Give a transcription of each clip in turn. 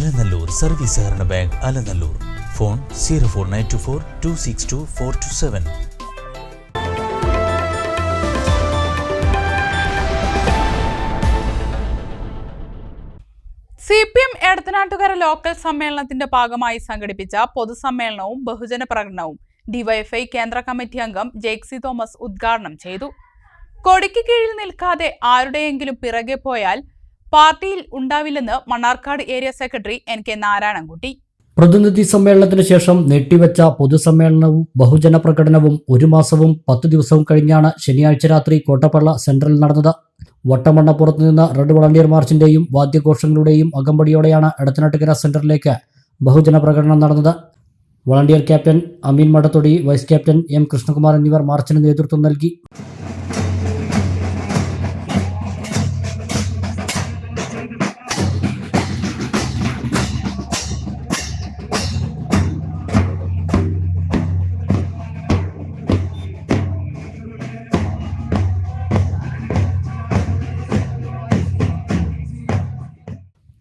Alanallur service സഹകരണ bank Alanallur. Phone zero four nine two four two six two four two seven. C P M Edathanattukara local സമ്മേളനത്തിന്റെ ഭാഗമായി സംഘടിപ്പിച്ച പൊതുസമ്മേളനവും ബഹുജന പ്രകടനവും DYFI കേന്ദ്ര കമ്മിറ്റി അംഗം ജേക്സി തോമസ് ഉദ്ഘാടനം ചെയ്തു. കൊടിക്ക് കീഴിൽ നിൽക്കാതെ ആരുടെയെങ്കിലും പിറകെ പോയാൽ പാർട്ടിയിൽ ഉണ്ടാവില്ലെന്ന് Mannarkkad area secretary N K Narayanankutty. പ്രതിനിധി സമ്മേളനത്തിന് ശേഷം നീട്ടിവെച്ച പൊതുസമ്മേളനവും ബഹുജന പ്രകടനവും ഒരു മാസവും പത്ത് ദിവസവും കഴിഞ്ഞാണ് ശനിയാഴ്ച രാത്രി കോട്ടപ്പള്ള സെന്ററിൽ നടന്നത്. വട്ടമണ്ണപ്പുറത്ത് നിന്ന് റെഡ് വളണ്ടിയർ മാർച്ചിന്റെയും വാദ്യഘോഷങ്ങളുടെയും അകമ്പടിയോടെയാണ് എടത്തനാട്ടുകര സെന്ററിലേക്ക് ബഹുജന പ്രകടനം നടന്നത്. Volunteer captain Ameen Madathodi vice captain M Krishnakumar എന്നിവർ മാർച്ചിന് നേതൃത്വം നൽകി.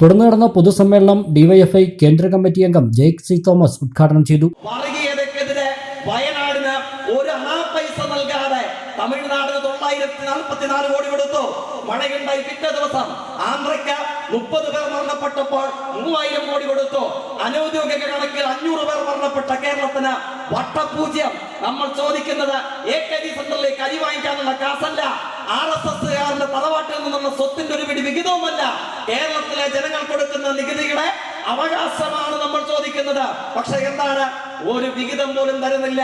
തുടർന്ന് നടന്ന പൊതുസമ്മേളനം ഡിവൈഎഫ്ഐ കേന്ദ്ര കമ്മിറ്റി അംഗം ജെയ്ക് സി തോമസ് ഉദ്ഘാടനം ചെയ്തു. ഒരു പൈസ നൽകാതെ തമിഴ്നാടിന് തൊള്ളായിരത്തി നാൽപ്പത്തിനാല് കോടി കൊടുത്തു. ദിവസം ആന്ധ്രയ്ക്ക് കോടി കൊടുത്തു. കണക്കിൽ കേരളത്തിന് വട്ടപൂജ്യം. നമ്മൾ ചോദിക്കുന്നത് എ കെ ജി സെന്ററിലേക്ക് അരി വാങ്ങിക്കാനുള്ള കാസല്ല ആർ എസ് എസ്കാരന്റെ നിന്നുള്ള സ്വത്തിന്റെ ഒരു പിടി വിഹിതവുമല്ല. കേരളത്തിലെ ജനങ്ങൾ കൊടുക്കുന്ന നികുതിയുടെ അവകാശമാണ് നമ്മൾ ചോദിക്കുന്നത്. പക്ഷെ എന്താണ്? ഒരു വിഹിതം പോലും തരുന്നില്ല.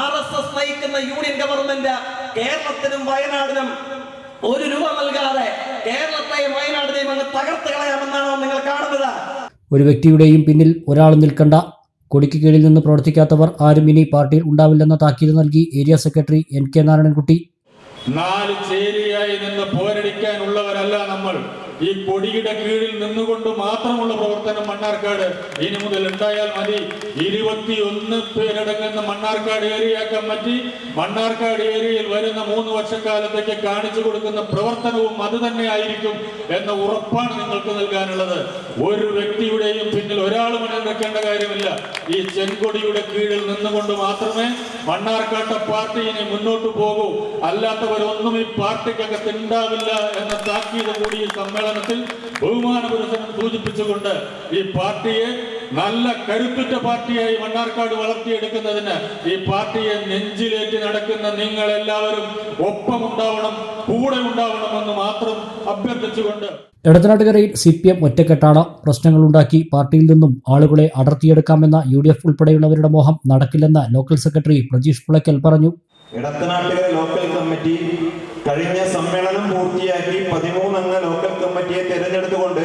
ആർ എസ് എസ് നയിക്കുന്ന യൂണിയൻ ഗവൺമെന്റ് കേരളത്തിനും വയനാടിനും ഒരു രൂപ നൽകാതെ കേരളത്തെയും വയനാടിനെയും അങ്ങ് തകർത്ത് കളയാമെന്നാണോ നിങ്ങൾ കാണുന്നത്? ഒരു വ്യക്തിയുടെയും പിന്നിൽ ഒരാൾ നിൽക്കണ്ട. കൊടിക്ക് കീഴിൽ നിന്ന് പ്രവർത്തിക്കാത്തവർ ആരും ഇനി പാർട്ടിയിൽ ഉണ്ടാവില്ലെന്ന താക്കീത് നൽകി area secretary N K Narayanankutty. നാല് ചേരിയായി നിന്ന് പോരടിക്കാനുള്ളവരല്ല നമ്മൾ. ഈ കൊടിയുടെ കീഴിൽ നിന്നുകൊണ്ട് മാത്രമുള്ള പ്രവർത്തനം മണ്ണാർക്കാട് ഇനി മുതൽ ഉണ്ടായാൽ മതി. ഇരുപത്തിയൊന്ന് പേരടങ്ങുന്ന മണ്ണാർക്കാട് ഏരിയ പറ്റി. മണ്ണാർക്കാട് ഏരിയയിൽ വരുന്ന മൂന്ന് വർഷക്കാലത്തേക്ക് കാണിച്ചു കൊടുക്കുന്ന പ്രവർത്തനവും അത് തന്നെ ആയിരിക്കും എന്ന ഉറപ്പാണ് നിങ്ങൾക്ക് നൽകാനുള്ളത്. ഒരു വ്യക്തിയുടെയും പിന്നിൽ ഒരാൾ മണിനിൽക്കേണ്ട കാര്യമില്ല. ഈ ചെങ്കൊടിയുടെ കീഴിൽ നിന്നുകൊണ്ട് മാത്രമേ മണ്ണാർക്കാട്ട പാർട്ടി ഇനി മുന്നോട്ട് പോകൂ. അല്ലാത്തവരൊന്നും ഈ പാർട്ടിക്കകത്ത് ഉണ്ടാവില്ല എന്ന താക്കീത് കൂടി ഈ സമ്മേളനത്തിൽ ബഹുമാന പുരുഷനും സൂചിപ്പിച്ചുകൊണ്ട് ഈ പാർട്ടിയെ നല്ല കരുത്തുറ്റ പാർട്ടിയായി മണ്ണാർക്കാട് വളർത്തിയെടുക്കുന്നതിന് ഈ പാർട്ടിയെ നെഞ്ചിലേറ്റി നടക്കുന്ന നിങ്ങൾ എല്ലാവരും ഒപ്പമുണ്ടാവണം കൂടെ ഉണ്ടാവണമെന്ന് മാത്രം അഭ്യർത്ഥിച്ചുകൊണ്ട് എടത്തനാട്ടുകരയിൽ സി പി എം ഒറ്റക്കെട്ടാണ് പ്രശ്നങ്ങളുണ്ടാക്കി പാർട്ടിയിൽ നിന്നും ആളുകളെ അടർത്തിയെടുക്കാമെന്ന യു ഡി എഫ് ഉൾപ്പെടെയുള്ളവരുടെ മോഹം നടക്കില്ലെന്ന് ലോക്കൽ സെക്രട്ടറി പ്രജീഷ് പുളയ്ക്കൽ പറഞ്ഞു. ഇടത്തനാട്ടുകര ലോക്കൽ കമ്മിറ്റി കഴിഞ്ഞ സമ്മേളനം പൂർത്തിയാക്കി പതിമൂന്നംഗ ലോക്കൽ കമ്മിറ്റിയെ തിരഞ്ഞെടുത്തുകൊണ്ട്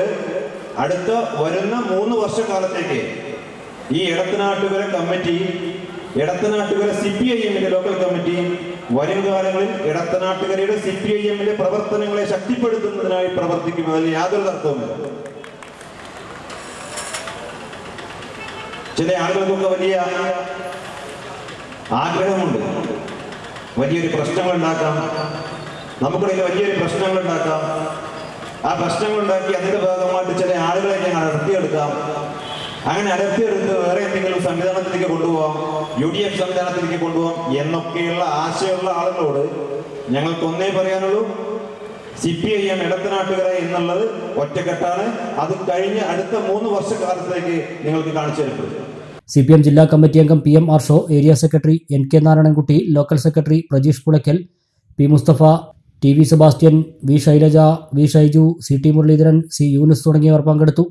അടുത്ത വരുന്ന മൂന്ന് വർഷക്കാലത്തേക്ക് ഈ Edathanattukara committee Edathanattukara C P I എമ്മിന്റെ ലോക്കൽ കമ്മിറ്റി വരും കാലങ്ങളിൽ ഇടത്തനാട്ടുകരയുടെ സി പി ഐ എമ്മിന്റെ പ്രവർത്തനങ്ങളെ ശക്തിപ്പെടുത്തുന്നതിനായി പ്രവർത്തിക്കുന്നതിൽ യാതൊരു തർക്കവുമില്ല ചില ആളുകൾക്കൊക്കെ വലിയ ആഗ്രഹമുണ്ട്. വലിയൊരു പ്രശ്നങ്ങൾ ഉണ്ടാക്കാം നമുക്കിടയിൽ വലിയൊരു പ്രശ്നങ്ങൾ ഉണ്ടാക്കാം ആ പ്രശ്നങ്ങൾ ഉണ്ടാക്കി അതിന്റെ ഭാഗമായിട്ട് ചില ആളുകളെ ഞങ്ങൾ അടർത്തിയെടുക്കാം. അങ്ങനെ അടർത്തിയെടുത്ത് വേറെ എന്തെങ്കിലും സംവിധാനത്തിലേക്ക് കൊണ്ടുപോകാം യു ഡി എഫ് സംവിധാനത്തിലേക്ക് കൊണ്ടുപോകാം എന്നൊക്കെയുള്ള ആശയമുള്ള ആളുകളോട് ഞങ്ങൾക്ക് ഒന്നേ പറയാനുള്ളൂ. C P I M Edathanattukara എന്നുള്ളത് ഒറ്റക്കെട്ടാണ്. അത് കഴിഞ്ഞ് അടുത്ത മൂന്ന് വർഷക്കാലത്തേക്ക് നിങ്ങൾക്ക് കാണിച്ചു തരപ്പെടും സി പി എം ജില്ലാ കമ്മിറ്റി അംഗം P M Arsho area secretary N K Narayanankutty local secretary Prajeesh Pulaykkal P Musthafa T V Sebastian V Shailaja V Shaiju C T Muraleedharan C Yunis തുടങ്ങിയവർ പങ്കെടുത്തു.